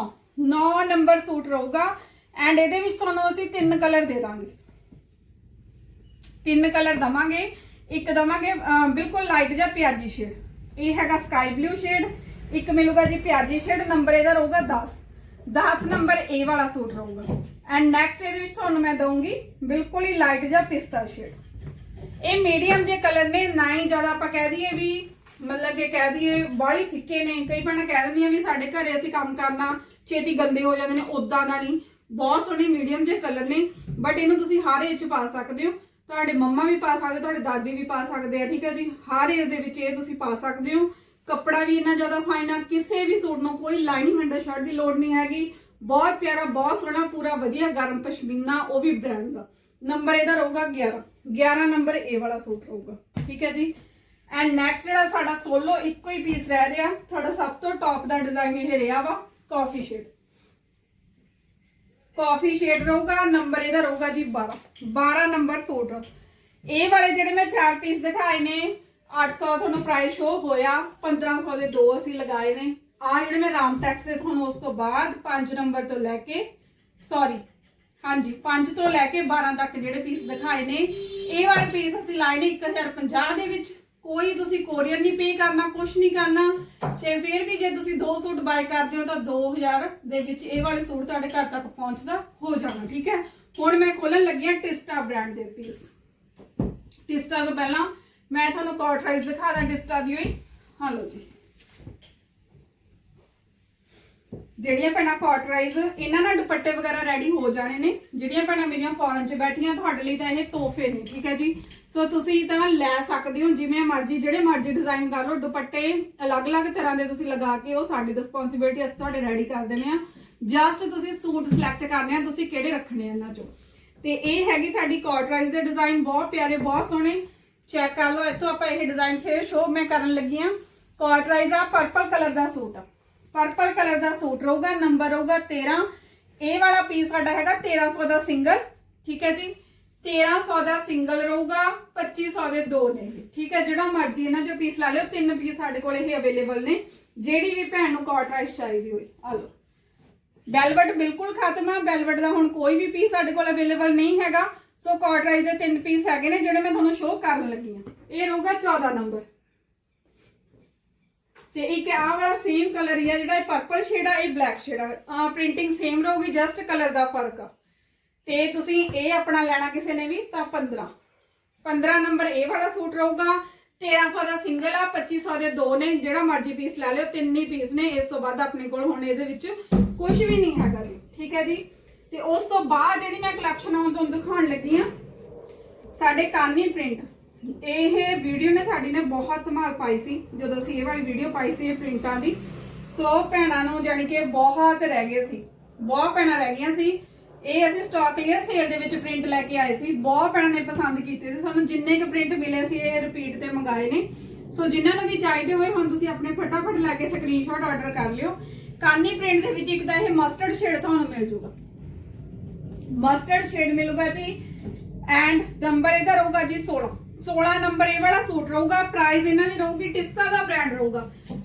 9 ਨੰਬਰ ਸੂਟ ਰਹੂਗਾ। ਐਂਡ ਇਹਦੇ ਵਿੱਚ ਤੁਹਾਨੂੰ ਅਸੀਂ ਤਿੰਨ ਕਲਰ ਦੇ ਦਾਂਗੇ। ਤਿੰਨ ਕਲਰ ਦਵਾਂਗੇ। ਇੱਕ ਦਵਾਂਗੇ ਬਿਲਕੁਲ ਲਾਈਟ ਜਿਹਾ ਪਿਆਜੀ ਸ਼ੇਡ ਇਹ ਹੈਗਾ ਸਕਾਈ ਬਲੂ ਸ਼ੇਡ ਇੱਕ ਮਿਲੂਗਾ ਜੀ ਪਿਆਜੀ ਸ਼ੇਡ ਨੰਬਰ ਇਹਦਾ ਰਹੂਗਾ 10 10 ਨੰਬਰ ਇਹ ਵਾਲਾ ਸੂਟ ਰਹੂਗਾ। ਐਂਡ ਨੈਕਸਟ ਇਹਦੇ ਵਿੱਚ ਤੁਹਾਨੂੰ ਮੈਂ ਦਊਂਗੀ ਬਿਲਕੁਲ ਹੀ ਲਾਈਟ ਜਾਂ ਪਿਸਤਾ ਸ਼ੇਡ ਇਹ ਮੀਡੀਅਮ ਜੇ ਕਲਰ ਨੇ, ਨਾ ਹੀ ਜ਼ਿਆਦਾ ਆਪਾਂ ਕਹਿ ਦਈਏ ਵੀ ਮਤਲਬ ਕਿ ਕਹਿ ਦਈਏ ਬਾਹਲੀ ਫਿੱਕੇ ਨੇ। ਕਈ ਭੈਣਾਂ ਕਹਿ ਦਿੰਦੀਆਂ ਵੀ ਸਾਡੇ ਘਰੇ ਅਸੀਂ ਕੰਮ ਕਰਨਾ, ਛੇਤੀ ਗੰਦੇ ਹੋ ਜਾਂਦੇ ਨੇ ਉਦਾਂ ਦਾ ਨਹੀਂ। ਬਹੁਤ ਸੋਹਣੇ ਮੀਡੀਅਮ ਜੇ ਕਲਰ ਨੇ ਬਟ ਇਹਨੂੰ ਤੁਸੀਂ ਹਰ ਏਜ ਚ ਪਾ ਸਕਦੇ ਹੋ। ਤੁਹਾਡੇ ਮੰਮਾ ਵੀ ਪਾ ਸਕਦੇ, ਤੁਹਾਡੇ ਦਾਦੀ ਵੀ ਪਾ ਸਕਦੇ ਆ, ਠੀਕ ਹੈ ਜੀ? ਹਰ ਏਜ ਦੇ ਵਿੱਚ ਇਹ ਤੁਸੀਂ ਪਾ ਸਕਦੇ ਹੋ। ਕੱਪੜਾ ਵੀ ਇੰਨਾ ਜ਼ਿਆਦਾ ਫਾਈਨ ਆ, ਕਿਸੇ ਵੀ ਸੂਟ ਨੂੰ ਕੋਈ ਲਾਈਨਿੰਗ ਅੰਡਰ ਸ਼ਰਟ ਦੀ ਲੋੜ ਨਹੀਂ ਹੈਗੀ। ਬਹੁਤ ਪਿਆਰਾ, ਬਹੁਤ ਸੋਹਣਾ, ਪੂਰਾ ਵਧੀਆ ਗਰਮ ਪਸ਼ਮੀਨਾ, ਉਹ ਵੀ ਬ੍ਰਾਂਡ ਦਾ। ਨੰਬਰ ਇਹਦਾ ਰਹੂਗਾ 11 11 ਨੰਬਰ ਇਹ ਵਾਲਾ ਸੂਟ ਰਹੂਗਾ। ਠੀਕ ਹੈ ਜੀ? ਐਂਡ ਨੈਕਸਟ ਜਿਹੜਾ ਸਾਡਾ ਸੋਲੋ ਇੱਕੋ ਹੀ ਪੀਸ ਰਹਿ ਰਿਹਾ, ਤੁਹਾਡਾ ਸਭ ਤੋਂ ਟੌਪ ਦਾ ਡਿਜ਼ਾਈਨ ਇਹ ਰਿਹਾ ਵਾ ਕਾਫੀ ਸ਼ੇਡ ਕਾਫੀ ਸ਼ੇਡ ਰਹੂਗਾ, ਨੰਬਰ ਇਹਦਾ ਰਹੂਗਾ ਜੀ 12 12 ਨੰਬਰ ਸੂਟ। ਇਹ ਵਾਲੇ ਜਿਹੜੇ ਮੈਂ ਚਾਰ ਪੀਸ ਦਿਖਾਏ ਨੇ 800 ਤੁਹਾਨੂੰ ਪ੍ਰਾਈਸ ਸ਼ੋ ਹੋਇਆ 1500 ਦੇ ਦੋ ਅਸੀਂ ਲਗਾਏ ਨੇ। ਆ ਜਿਹੜੇ ਮੈਂ ਰਾਮ ਟੈਕਸ ਦੇ ਤੁਹਾਨੂੰ ਉਸ ਤੋਂ ਬਾਅਦ 5 ਨੰਬਰ ਤੋਂ ਲੈ ਕੇ ਸੌਰੀ ਹਾਂਜੀ 5 ਤੋਂ ਲੈ ਕੇ 12 ਤੱਕ ਜਿਹੜੇ ਪੀਸ ਦਿਖਾਏ ਨੇ, ਇਹ ਵਾਲੇ ਪੀਸ ਅਸੀਂ ਲਾਏ ਨੇ 1050 ਦੇ ਵਿੱਚ। ਕੋਈ ਤੁਸੀਂ ਕੋਰੀਅਰ ਨਹੀਂ ਪੇ ਕਰਨਾ ਕੁਝ ਨਹੀਂ ਕਰਨਾ। ਤੇ ਫਿਰ ਵੀ ਜੇ ਤੁਸੀਂ ਦੋ ਸੂਟ ਬਾਏ ਕਰਦੇ ਹੋ ਤਾਂ 2000 ਦੇ ਵਿੱਚ ਇਹ ਵਾਲੇ ਸੂਟ ਤੁਹਾਡੇ ਘਰ ਤੱਕ ਪਹੁੰਚਦਾ, ਹੋ ਜਾਣਾ, ਠੀਕ ਹੈ? ਹੁਣ ਮੈਂ ਖੋਲਣ ਲੱਗੀ ਹਾਂ ਟਿਸਟਾ ਬ੍ਰਾਂਡ ਦੇ ਪੀਸ ਟਿਸਟਾ ਤੋਂ ਪਹਿਲਾਂ ਮੈਂ ਤੁਹਾਨੂੰ ਕਾਟਰਾਈਜ਼ ਦਿਖਾ ਦਾਂ ਟਿਸਟਾ ਦੀ ਹੋਈ। ਹਾਂ ਲਓ ਜੀ। ਜਿਹੜੀਆਂ ਭੈਣਾਂ ਕਾਟਰਾਈਜ਼ ਇਹਨਾਂ ਨਾਲ ਦੁਪੱਟੇ ਵਗੈਰਾ ਰੈਡੀ ਹੋ ਜਾਣੇ ਨੇ। ਜਿਹੜੀਆਂ ਭੈਣਾਂ ਮੇਰੀਆਂ ਫੋਰਨ 'ਚ ਬੈਠੀਆਂ, ਤੁਹਾਡੇ ਲਈ ਤਾਂ ਇਹ ਤੋਹਫੇ ਨੇ, ਠੀਕ ਹੈ ਜੀ? ਸੋ ਤੁਸੀਂ ਤਾਂ ਲੈ ਸਕਦੇ ਹੋ ਜਿਵੇਂ ਮਰਜ਼ੀ, ਜਿਹੜੇ ਮਰਜ਼ੀ ਡਿਜ਼ਾਈਨ ਕਰ ਲਓ, ਦੁਪੱਟੇ ਅਲੱਗ-ਅਲੱਗ ਤਰ੍ਹਾਂ ਦੇ ਤੁਸੀਂ ਲਗਾ ਕੇ ਉਹ ਸਾਡੀ ਰਿਸਪੌਂਸਿਬਿਲਟੀ ਅਸੀਂ ਤੁਹਾਡੇ ਰੈਡੀ ਕਰ ਦਿੰਦੇ ਆ ਜਸਟ ਤੁਸੀਂ ਸੂਟ ਸਿਲੈਕਟ ਕਰਨੇ ਆ, ਤੁਸੀਂ ਕਿਹੜੇ ਰੱਖਣੇ ਆ ਇਹਨਾਂ 'ਚੋਂ? ਤੇ ਇਹ ਹੈਗੀ ਸਾਡੀ ਕਾਟਰਾਈਜ਼ ਦੇ ਡਿਜ਼ਾਈਨ ਬਹੁਤ ਪਿਆਰੇ, ਬਹੁਤ ਸੋਹਣੇ। ਚੈੱਕ ਕਰ ਲਓ, ਇੱਥੋਂ ਆਪਾਂ ਇਹ ਡਿਜ਼ਾਈਨ ਫੇਰ ਸ਼ੋਅ ਮੈਂ ਕਰਨ ਲੱਗੀ ਆ ਕਾਟਰਾਈਜ਼ ਆ ਪਰਪਲ ਕਲਰ ਦਾ ਸੂਟ ਆ। ਪਰਪਲ ਕਲਰ ਦਾ ਸੂਟ ਰਹੂਗਾ ਨੰਬਰ ਰਹੂਗਾ 13 ਇਹ ਵਾਲਾ ਪੀਸ ਸਾਡਾ ਹੈਗਾ 1300 ਦਾ ਸਿੰਗਲ ਠੀਕ ਹੈ ਜੀ? 1300 ਦਾ ਸਿੰਗਲ ਰਹੂਗਾ 2500 ਦੇ ਦੋ ਨੇ ਠੀਕ ਹੈ? ਜਿਹੜਾ ਮਰਜ਼ੀ ਇਹਨਾਂ ਚੋਂ ਪੀਸ ਲਾ ਲਿਓ, ਤਿੰਨ ਪੀਸ ਸਾਡੇ ਕੋਲ ਇਹ ਅਵੇਲੇਬਲ ਨੇ। ਜਿਹੜੀ ਵੀ ਭੈਣ ਨੂੰ ਕਾਟਰਾਈਜ਼ ਚਾਹੀਦੀ ਹੋਈ ਆ ਲਓ। ਬੈਲਵਟ ਬਿਲਕੁਲ ਖਤਮ ਆ ਬੈਲਵਟ ਦਾ ਹੁਣ ਕੋਈ ਵੀ ਪੀਸ ਸਾਡੇ ਕੋਲ ਅਵੇਲੇਬਲ ਨਹੀਂ ਹੈਗਾ। ਸੋ ਕਾਟਰਾਈਜ਼ ਦੇ ਤਿੰਨ ਪੀਸ ਹੈਗੇ ਨੇ, ਜਿਹੜੇ ਮੈਂ ਤੁਹਾਨੂੰ ਸ਼ੋਅ ਕਰਨ ਲੱਗੀ ਆ ਇਹ ਰਹੂਗਾ 14 ਨੰਬਰ ਤੇ ਇੱਕ ਆਹ ਵਾਲਾ ਸੇਮ ਕਲਰ ਹੀ ਆ, ਜਿਹੜਾ ਇਹ ਪਰਪਲ ਸ਼ੇਡ ਆ, ਇਹ ਬਲੈਕ ਸ਼ੇਡ ਆ। ਪ੍ਰਿੰਟਿੰਗ ਸੇਮ ਰਹੂਗੀ ਜਸਟ ਕਲਰ ਦਾ ਫ਼ਰਕ। ਆ ਤੇ ਤੁਸੀਂ ਇਹ ਆਪਣਾ ਲੈਣਾ ਕਿਸੇ ਨੇ ਵੀ, ਤਾਂ 15 15 ਨੰਬਰ ਇਹ ਵਾਲਾ ਸੂਟ ਰਹੂਗਾ 1300 ਦਾ ਸਿੰਗਲ ਆ 2500 ਦੇ ਦੋ ਨੇ, ਜਿਹੜਾ ਮਰਜ਼ੀ ਪੀਸ ਲੈ ਲਿਓ, ਤਿੰਨ ਹੀ ਪੀਸ ਨੇ, ਇਸ ਤੋਂ ਬਾਅਦ ਆਪਣੇ ਕੋਲ ਹੁਣ ਇਹਦੇ ਵਿੱਚ ਕੁਝ ਵੀ ਨਹੀਂ ਹੈਗਾ ਜੀ। ਠੀਕ ਹੈ ਜੀ? ਤੇ ਉਸ ਤੋਂ ਬਾਅਦ ਜਿਹੜੀ ਮੈਂ ਕਲੈਕਸ਼ਨ ਹੁਣ ਤੁਹਾਨੂੰ ਦਿਖਾਉਣ ਲੱਗੀ ਆ, ਸਾਡੇ ਕਾਨੀ ਪ੍ਰਿੰਟ ਇਹ ਵੀਡੀਓ ਨੇ ਸਾਡੀ ਨੇ ਬਹੁਤ ਧਮਾਲ ਪਾਈ ਸੀ, ਜਦੋਂ ਅਸੀਂ ਇਹ ਵਾਲੀ ਵੀਡੀਓ ਪਾਈ ਸੀ ਇਹ ਪ੍ਰਿੰਟਾਂ ਦੀ। ਸੋ ਭੈਣਾਂ ਨੂੰ ਜਾਣੀ ਕਿ ਬਹੁਤ ਰਹਿ ਗਏ ਸੀ, ਬਹੁਤ ਭੈਣਾਂ ਰਹਿ ਗਈਆਂ ਸੀ। ਇਹ ਅਸੀਂ ਸਟਾਕ ਕਲੀਅਰ ਸੇਲ ਦੇ ਵਿੱਚ ਪ੍ਰਿੰਟ ਲੈ ਕੇ ਆਏ ਸੀ, ਬਹੁਤ ਭੈਣਾਂ ਨੇ ਪਸੰਦ ਕੀਤੇ ਤੇ ਸਾਨੂੰ ਜਿੰਨੇ ਕੁ ਪ੍ਰਿੰਟ ਮਿਲੇ ਸੀ, ਇਹ ਰਿਪੀਟ ਤੇ ਮੰਗਾਏ ਨੇ। ਸੋ ਜਿਨ੍ਹਾਂ ਨੂੰ ਵੀ ਚਾਹੀਦੇ ਹੋਏ ਹੁਣ ਤੁਸੀਂ ਆਪਣੇ ਫਟਾਫਟ ਲੈ ਕੇ ਸਕਰੀਨਸ਼ਾਟ ਆਰਡਰ ਕਰ ਲਿਓ। ਕਾਨੀ ਪ੍ਰਿੰਟ ਦੇ ਵਿੱਚ ਇੱਕ ਤਾਂ ਇਹ ਮਸਟਰਡ ਸ਼ੇਡ ਤੁਹਾਨੂੰ ਮਿਲ ਜੂਗਾ। ਮਸਟਰਡ ਸ਼ੇਡ ਮਿਲੂਗਾ ਜੀ ਐਂਡ ਨੰਬਰ ਇਹਦਾ ਰਹੂਗਾ ਜੀ 16 16 ਨੰਬਰ ਇਹ ਵਾਲਾ ਸੂਟ ਰਹੂਗਾ ਪ੍ਰਾਈਸ ਇਹਨਾਂ ਦੀ ਰਹੂਗੀ ਟਿਸਟਾ ਦਾ ਬ੍ਰਾਂਡ ਰਹੂਗਾ।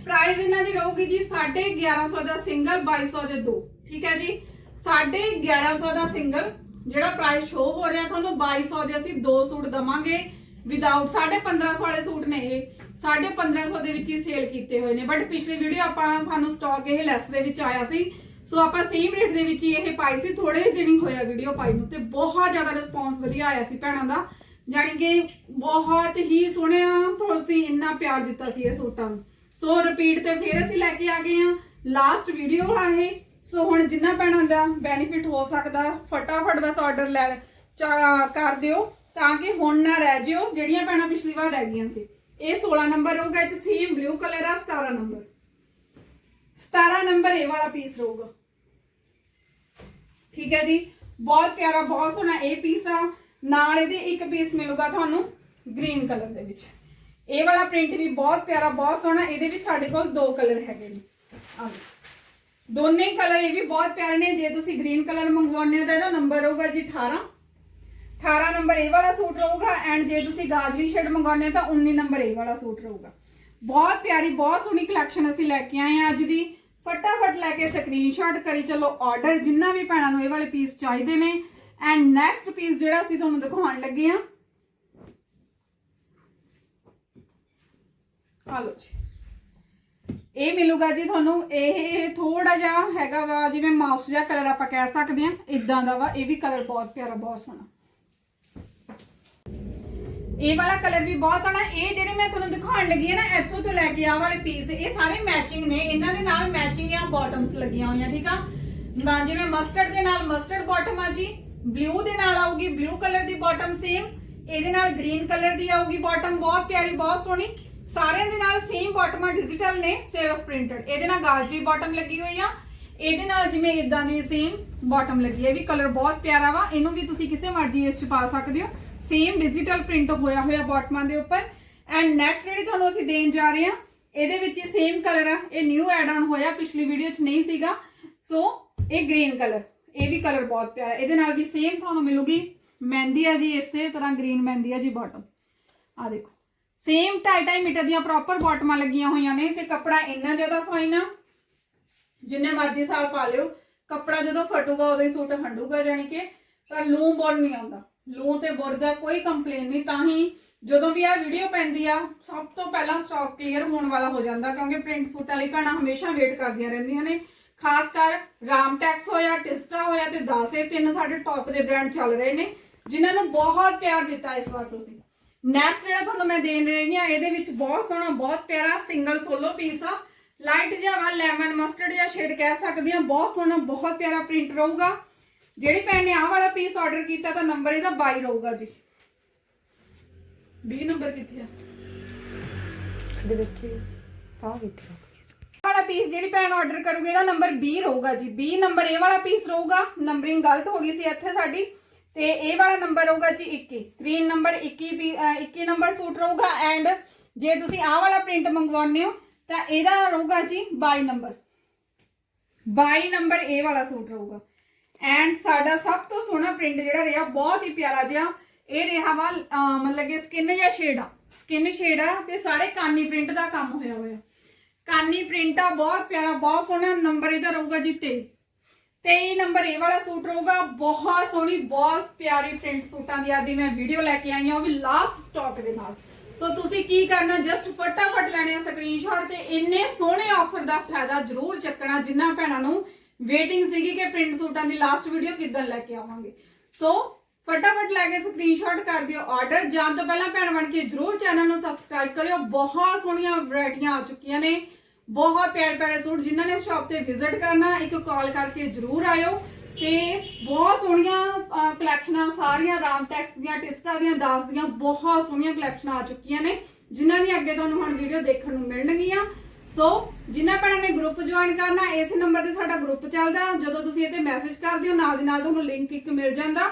ਪ੍ਰਾਈਸ ਇਹਨਾਂ ਦੀ ਰਹੂਗੀ ਜੀ 1150 ਦਾ ਸਿੰਗਲ 2200 ਦੇ ਦੋ, ਠੀਕ ਹੈ ਜੀ? 1150 ਦਾ ਸਿੰਗਲ ਜਿਹੜਾ ਪ੍ਰਾਈਸ ਸ਼ੋ ਹੋ ਰਿਹਾ ਤੁਹਾਨੂੰ 2200 ਦੇ ਅਸੀਂ ਦੋ ਸੂਟ ਦਵਾਂਗੇ ਵਿਦਆਊਟ 1550 ਵਾਲੇ ਸੂਟ ਨੇ ਇਹ। 1550 ਦੇ ਵਿੱਚ ਹੀ ਸੇਲ ਕੀਤੇ ਹੋਏ ਨੇ ਬਟ ਪਿਛਲੀ ਵੀਡੀਓ ਆਪਾਂ ਸਾਨੂੰ ਸਟਾਕ ਇਹ ਲੈਸ ਦੇ ਵਿੱਚ ਆਇਆ ਸੀ। ਸੋ ਆਪਾਂ ਸੇਮ ਰੇਟ ਦੇ ਵਿੱਚ ਹੀ ਇਹ ਪਾਈ ਸੀ ਥੋੜੇ ਦਿਨ ਹੀ ਹੋਇਆ ਵੀਡੀਓ ਪਾਈ ਨੂੰ, ਤੇ ਬਹੁਤ ਜ਼ਿਆਦਾ ਰਿਸਪੌਂਸ ਵਧੀਆ ਆਇਆ ਸੀ ਭੈਣਾਂ ਦਾ। ਜਾਣੀ ਕਿ ਬਹੁਤ ਹੀ ਸੋਹਣਿਆ ਤੁਸੀਂ ਇੰਨਾ ਪਿਆਰ ਦਿੱਤਾ ਸੀ ਇਹ ਸੂਟਾਂ ਨੂੰ। ਸੋ ਰਿਪੀਟ ਤੇ ਫਿਰ ਅਸੀਂ ਲੈ ਕੇ ਆ ਗਏ ਆ ਲਾਸਟ ਵੀਡੀਓ ਆ ਇਹ। ਸੋ ਹੁਣ ਜਿੰਨਾ ਭੈਣਾਂ ਦਾ ਬੈਨੀਫਿਟ ਹੋ ਸਕਦਾ, ਫਟਾਫਟ ਬਸ ਆਰਡਰ ਲੈ ਚਾ- ਕਰ ਦਿਓ, ਤਾਂ ਕਿ ਹੁਣ ਨਾ ਰਹਿ ਜਿਓ, ਜਿਹੜੀਆਂ ਭੈਣਾਂ ਪਿਛਲੀ ਵਾਰ ਰਹਿ ਗਈਆਂ ਸੀ। ਇਹ 16 ਨੰਬਰ ਹੋਊਗਾ ਇਹ 'ਚ ਸੇਮ ਬਲੂ ਕਲਰ ਆ 17 ਨੰਬਰ 17 ਨੰਬਰ ਇਹ ਵਾਲਾ ਪੀਸ ਰਹੂਗਾ ਠੀਕ ਹੈ ਜੀ? ਬਹੁਤ ਪਿਆਰਾ, ਬਹੁਤ ਸੋਹਣਾ ਇਹ ਪੀਸ ਆ। ਨਾਲ ਇਹਦੇ ਇੱਕ ਪੀਸ ਮਿਲੂਗਾ ਤੁਹਾਨੂੰ। ਗ੍ਰੀਨ ਕਲਰ ਦੇ ਵਿੱਚ। ਇਹ ਵਾਲਾ ਪ੍ਰਿੰਟ ਵੀ ਬਹੁਤ ਪਿਆਰਾ, ਬਹੁਤ ਸੋਹਣਾ। ਇਹਦੇ ਵਿੱਚ ਸਾਡੇ ਕੋਲ ਦੋ ਕਲਰ ਹੈਗੇ ਨੇ। ਆਹ ਦੋਨੇ ਕਲਰ ਇਹ ਵੀ ਬਹੁਤ ਪਿਆਰੇ ਨੇ। ਜੇ ਤੁਸੀਂ ਗ੍ਰੀਨ ਕਲਰ ਮੰਗਵਾਉਂਦੇ ਹੋ ਤਾਂ ਇਹਦਾ ਨੰਬਰ ਹੋਊਗਾ ਜੀ 18 18 ਨੰਬਰ ਇਹ ਵਾਲਾ ਸੂਟ ਰਹੂਗਾ। ਐਂਡ ਜੇ ਤੁਸੀਂ ਗਾਜਰੀ ਸ਼ੇਡ ਮੰਗਵਾਉਂਦੇ ਹੋ ਤਾਂ 19 ਨੰਬਰ ਇਹ ਵਾਲਾ ਸੂਟ ਰਹੂਗਾ। ਬਹੁਤ ਪਿਆਰੀ, ਬਹੁਤ ਸੋਹਣੀ ਕਲੈਕਸ਼ਨ ਅਸੀਂ ਲੈ ਕੇ ਆਏ ਆ ਅੱਜ ਦੀ। ਫਟਾਫਟ ਲੈ ਕੇ ਸਕਰੀਨਸ਼ਾਟ ਕਰੀ। ਚਲੋ ਆਰਡਰ ਜਿੰਨਾ ਵੀ ਭੈਣਾਂ ਨੂੰ ਇਹ ਵਾਲੇ ਪੀਸ ਚਾਹੀਦੇ ਨੇ। ਐਂਡ ਨੈਕਸਟ ਪੀਸ ਜਿਹੜਾ ਅਸੀਂ ਤੁਹਾਨੂੰ ਦਿਖਾਉਣ ਲੱਗੇ ਆ ਆ ਲਓ ਜੀ। ਇਹ ਮਿਲੂਗਾ ਜੀ ਤੁਹਾਨੂੰ, ਇਹ ਥੋੜਾ ਜਿਹਾ ਹੈਗਾ ਵਾ, ਜਿਵੇਂ ਮਾਊਸ ਜਿਹਾ ਕਲਰ ਆਪਾਂ ਕਹਿ ਸਕਦੇ ਆ ਇਦਾਂ ਦਾ ਵਾ, ਇਹ ਵੀ ਕਲਰ ਬਹੁਤ ਪਿਆਰਾ, ਬਹੁਤ ਸੋਹਣਾ। ਇਹ ਵਾਲਾ ਕਲਰ ਵੀ ਬਹੁਤ ਸੋਹਣਾ, ਇਹ ਜਿਹੜੇ ਮੈਂ ਤੁਹਾਨੂੰ ਦਿਖਾਉਣ ਲੱਗੀ ਹੈ ਨਾ, ਇੱਥੋਂ ਤੋਂ ਲੈ ਕੇ ਆ ਵਾਲੇ ਪੀਸ ਇਹ ਸਾਰੇ ਮੈਚਿੰਗ ਨੇ, ਇਹਨਾਂ ਦੇ ਨਾਲ ਮੈਚਿੰਗ ਆ ਬਾਟਮਸ ਲੱਗੀਆਂ ਹੋਈਆਂ, ਠੀਕ ਆ? ਨਾ ਜਿਵੇਂ ਮਸਟਰਡ ਦੇ ਨਾਲ ਮਸਟਰਡ ਬਾਟਮ ਆ ਜੀ ਬਲੂ ਦੇ ਨਾਲ ਆਊਗੀ ਬਲੂ ਕਲਰ ਦੀ ਬਾਟਮ ਸੇਮ ਇਹਦੇ ਨਾਲ ਗ੍ਰੀਨ ਕਲਰ ਦੀ ਆਊਗੀ ਬਾਟਮ ਬਹੁਤ ਪਿਆਰੀ, ਬਹੁਤ ਸੋਹਣੀ। ਸਾਰਿਆਂ ਦੇ ਨਾਲ ਸੇਮ ਬਾਟਮਾਂ ਡਿਜੀਟਲ ਨੇ ਸਿਰਫ ਪ੍ਰਿੰਟਡ ਇਹਦੇ ਨਾਲ ਗਾਜਰੀ ਬਾਟਮ ਲੱਗੀ ਹੋਈ ਆ। ਇਹਦੇ ਨਾਲ ਜਿਵੇਂ ਇਦਾਂ ਦੀ ਸੇਮ ਬਾਟਮ ਲੱਗੀ ਹੈ ਵੀ ਕਲਰ ਬਹੁਤ ਪਿਆਰਾ ਵਾ। ਇਹਨੂੰ ਵੀ ਤੁਸੀਂ ਕਿਸੇ ਮਰਜ਼ੀ ਇਸ ਚ ਪਾ ਸਕਦੇ ਹੋ। ਸੇਮ ਡਿਜੀਟਲ ਪ੍ਰਿੰਟ ਹੋਇਆ ਹੋਇਆ ਬਾਟਮਾਂ ਦੇ ਉੱਪਰ। ਐਂਡ ਨੈਕਸਟ ਜਿਹੜੀ ਤੁਹਾਨੂੰ ਅਸੀਂ ਦੇਣ ਜਾ ਰਹੇ ਹਾਂ ਇਹਦੇ ਵਿੱਚ ਸੇਮ ਕਲਰ ਆ। ਇਹ ਨਿਊ ਐਡ ਆਨ ਹੋਇਆ, ਪਿਛਲੀ ਵੀਡੀਓ 'ਚ ਨਹੀਂ ਸੀਗਾ। ਸੋ ਇਹ ਗ੍ਰੀਨ ਕਲਰ ਇਹ ਵੀ ਕਲਰ ਬਹੁਤ ਪਿਆਰਾ। ਇਹਦੇ ਨਾਲ ਵੀ ਸੇਮ ਤੁਹਾਨੂੰ ਮਿਲੂਗੀ। ਮਹਿੰਦੀ ਆ ਜੀ ਇਸੇ ਤਰ੍ਹਾਂ ਗ੍ਰੀਨ ਮਹਿੰਦੀ ਆ ਜੀ ਬਾਟਮ ਆ ਦੇਖੋ। ਸੇਮ 2.5 ਮੀਟਰ ਦੀਆਂ ਪ੍ਰੋਪਰ ਬਾਟਮਾਂ ਲੱਗੀਆਂ ਹੋਈਆਂ ਨੇ ਤੇ ਕੱਪੜਾ ਇੰਨਾ ਜ਼ਿਆਦਾ ਫਾਈਨ ਆ। ਜਿੰਨੇ ਮਰਜ਼ੀ ਸਾਲ ਪਾ ਲਿਓ। ਕੱਪੜਾ ਜਦੋਂ ਫਟੂਗਾ ਉਦੋਂ ਹੀ ਸੂਟ ਹੰਡੂਗਾ ਜਾਨੀ ਕਿ ਪਰ ਲੂੰ ਬੋਲ ਨਹੀਂ ਆਉਂਦਾ। ਲੂੰ ਤੇ ਬੁਰ ਦਾ ਕੋਈ ਕੰਪਲੇਨ ਨਹੀਂ। ਤਾਂ ਹੀ ਜਦੋਂ ਵੀ ਆ ਵੀਡੀਓ ਪੈਂਦੀ ਆ, ਸਭ ਤੋਂ ਪਹਿਲਾਂ ਸਟਾਕ ਕਲੀਅਰ ਹੋਣ ਵਾਲਾ ਹੋ ਜਾਂਦਾ, ਕਿਉਂਕਿ ਪ੍ਰਿੰਟ ਸੂਟ ਵਾਲੀ ਭੈਣਾਂ ਹਮੇਸ਼ਾ ਵੇਟ ਕਰਦੀਆਂ ਰਹਿੰਦੀਆਂ ਨੇ। ਖਾਸ ਕਰ ਰਾਮ ਟੈਕਸ ਹੋਇਆ, ਟਿਸਟਾ ਹੋਇਆ ਤੇ ਦਾਸੇ ਤਿੰਨ ਸਾਡੇ ਟੌਪ ਦੇ ਬ੍ਰਾਂਡ ਚੱਲ ਰਹੇ ਨੇ, ਜਿਨ੍ਹਾਂ ਨੂੰ ਬਹੁਤ ਪਿਆਰ ਦਿੱਤਾ ਇਸ ਵਾਰ ਤੁਸੀਂ। ਨੈਕਸਟ ਜਿਹੜਾ ਤੁਹਾਨੂੰ ਮੈਂ ਦੇਣ ਰਹੀ ਹਾਂ ਇਹਦੇ ਵਿੱਚ ਬਹੁਤ ਸੋਹਣਾ ਬਹੁਤ ਪਿਆਰਾ ਸਿੰਗਲ ਸੋਲੋ ਪੀਸ ਆ। ਲਾਈਟ ਜਿਹਾ ਵਾ ਲੈਮਨ ਮਸਟਰਡ ਜਾਂ ਸ਼ੇਡ ਕਹਿ ਸਕਦੇ ਆ ਬਹੁਤ ਸੋਹਣਾ ਬਹੁਤ ਪਿਆਰਾ ਪ੍ਰਿੰਟ ਰਹੂਗਾ। ਜਿਹੜੀ ਭੈਣ ਨੇ ਆਹ ਵਾਲਾ ਪੀਸ ਆਰਡਰ ਕੀਤਾ ਤਾਂ ਨੰਬਰ ਇਹਦਾ 22 ਰਹੂਗਾ ਜੀ। 20 ਨੰਬਰ ਕਿੱਥੇ ਆ? ਦੇ ਵਿੱਚ ਇਹ ਵਾਲਾ ਪੀਸ ਜਿਹੜੀ ਭੈਣ ਆਰਡਰ ਕਰੂਗੀ ਇਹਦਾ ਨੰਬਰ 20 ਰਹੂਗਾ ਜੀ। 20 ਨੰਬਰ ਇਹ ਵਾਲਾ ਪੀਸ ਰਹੂਗਾ। ਨੰਬਰਿੰਗ ਗਲਤ ਹੋ ਗਈ ਸੀ ਇੱਥੇ ਸਾਡੀ। ਤੇ ਇਹ ਵਾਲਾ ਨੰਬਰ ਰਹੂਗਾ ਜੀ 21 ਗ੍ਰੀਨ ਨੰਬਰ 21 ਪੀ- 21 ਨੰਬਰ ਸੂਟ ਰਹੂਗਾ ਐਂਡ ਜੇ ਤੁਸੀਂ ਆਹ ਵਾਲਾ ਪ੍ਰਿੰਟ ਮੰਗਵਾਉਂਦੇ ਹੋ, ਤਾਂ ਇਹਦਾ ਰਹੂਗਾ ਜੀ 22 ਨੰਬਰ 22 ਨੰਬਰ ਇਹ ਵਾਲਾ ਸੂਟ ਰਹੂਗਾ। ਐਂਡ ਸਾਡਾ ਸਭ ਤੋਂ ਸੋਹਣਾ ਪ੍ਰਿੰਟ ਜਿਹੜਾ ਰਿਹਾ, ਬਹੁਤ ਹੀ ਪਿਆਰਾ ਜਿਹਾ, ਇਹ ਰਿਹਾ ਵਾ, ਅਹ ਮਤਲਬ ਕਿ ਸਕਿਨ ਜਾਂ ਸ਼ੇਡ ਆ। ਸਕਿਨ ਸ਼ੇਡ ਆ ਤੇ ਸਾਰੇ ਕਾਨੀ ਪ੍ਰਿੰਟ ਦਾ ਕੰਮ ਹੋਇਆ ਹੋਇਆ। ਕਾਨੀ ਪ੍ਰਿੰਟ ਆ, ਬਹੁਤ ਪਿਆਰਾ, ਬਹੁਤ ਸੋਹਣਾ ਨੰਬਰ ਇਹਦਾ ਰਹੂਗਾ ਜੀ 23 23 ਨੰਬਰ, ਇਹ ਵਾਲਾ ਸੂਟ ਰਹੂਗਾ। ਬਹੁਤ ਸੋਹਣੀ, ਬਹੁਤ ਪਿਆਰੀ ਪ੍ਰਿੰਟ ਸੂਟਾਂ ਦੀ ਆਦੀ ਮੈਂ ਵੀਡੀਓ ਲੈ ਕੇ ਆਈ ਹਾਂ, ਉਹ ਵੀ ਲਾਸਟ ਸਟਾਕ ਦੇ ਨਾਲ। ਸੋ ਤੁਸੀਂ ਕੀ ਕਰਨਾ ਜਸਟ ਫਟਾਫਟ ਲੈਣੇ ਆ ਸਕਰੀਨਸ਼ਾਟ ਤੇ। ਇੰਨੇ ਸੋਹਣੇ ਆਫਰ ਦਾ ਫਾਇਦਾ ਜ਼ਰੂਰ ਚੱਕਣਾ ਜਿਨ੍ਹਾਂ ਭੈਣਾਂ ਨੂੰ ਵੇਟਿੰਗ ਸੀਗੀ ਕਿ ਪ੍ਰਿੰਟ ਸੂਟਾਂ ਦੀ ਲਾਸਟ ਵੀਡੀਓ ਕਿੱਦਾਂ ਲੈ ਕੇ ਆਵਾਂਗੇ। ਸੋ ਫਟਾਫਟ ਲੈ ਕੇ ਸਕਰੀਨਸ਼ਾਟ ਕਰ ਦਿਓ ਆਰਡਰ ਜਾਣ ਤੋਂ ਪਹਿਲਾਂ ਭੈਣ ਬਣ ਕੇ ਜਰੂਰ ਚੈਨਲ ਨੂੰ ਸਬਸਕ੍ਰਾਈਬ ਕਰਿਓ। ਬਹੁਤ ਸੋਹਣੀਆਂ ਵੈਰਾਈਟੀਆਂ ਆ ਚੁੱਕੀਆਂ ਨੇ। ਬਹੁਤ ਪਿਆਰੇ ਪਿਆਰੇ ਸੂਟ ਜਿਨ੍ਹਾਂ ਨੇ ਸ਼ਾਪ ਤੇ ਵਿਜ਼ਿਟ ਕਰਨਾ, ਇੱਕ ਕਾਲ ਕਰਕੇ ਜਰੂਰ ਆਇਓ। ਤੇ ਬਹੁਤ ਸੋਹਣੀਆਂ ਕਲੈਕਸ਼ਨਾਂ ਸਾਰੀਆਂ ਰਾਮਟੈਕਸ ਦੀਆਂ, ਟਿਸਟਾ ਦੀਆਂ, ਦਾਸ ਦੀਆਂ, ਬਹੁਤ ਸੋਹਣੀਆਂ ਕਲੈਕਸ਼ਨਾਂ ਆ ਚੁੱਕੀਆਂ ਨੇ, ਜਿਨ੍ਹਾਂ ਦੀ ਅੱਗੇ ਤੁਹਾਨੂੰ ਹੁਣ ਵੀਡੀਓ ਦੇਖਣ ਨੂੰ ਮਿਲਣਗੀਆਂ। ਸੋ ਜਿਨ੍ਹਾਂ ਭੈਣਾਂ ਨੇ ਗਰੁੱਪ ਜੁਆਇਨ ਕਰਨਾ, ਇਸ ਨੰਬਰ ਤੇ ਸਾਡਾ ਗਰੁੱਪ ਚੱਲਦਾ। ਜਦੋਂ ਤੁਸੀਂ ਇਹ ਮੈਸੇਜ ਕਰਦੇ ਹੋ, ਨਾਲ ਦੀ ਨਾਲ ਤੁਹਾਨੂੰ ਲਿੰਕ ਇੱਕ ਮਿਲ ਜਾਂਦਾ।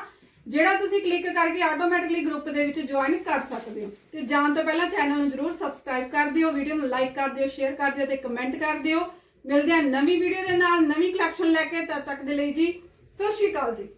ਜਿਹੜਾ ਤੁਸੀਂ ਕਲਿੱਕ ਕਰਕੇ ਆਟੋਮੈਟਿਕਲੀ ਗਰੁੱਪ ਦੇ ਵਿੱਚ ਜੁਆਇਨ ਕਰ ਸਕਦੇ ਹੋ। ਤੇ ਜਾਣ ਤੋਂ ਪਹਿਲਾਂ ਚੈਨਲ ਨੂੰ ਜਰੂਰ ਸਬਸਕ੍ਰਾਈਬ ਕਰ ਦਿਓ ਵੀਡੀਓ ਨੂੰ ਲਾਈਕ ਕਰ ਦਿਓ ਸ਼ੇਅਰ ਕਰ ਦਿਓ ਤੇ ਕਮੈਂਟ ਕਰ ਦਿਓ। ਮਿਲਦੇ ਹਾਂ ਨਵੀਂ ਵੀਡੀਓ ਦੇ ਨਾਲ, ਨਵੀਂ ਕਲੈਕਸ਼ਨ ਲੈ ਕੇ ਤਦ ਤੱਕ ਦੇ ਲਈ ਜੀ, ਸਤਿ ਸ਼੍ਰੀ ਅਕਾਲ ਜੀ।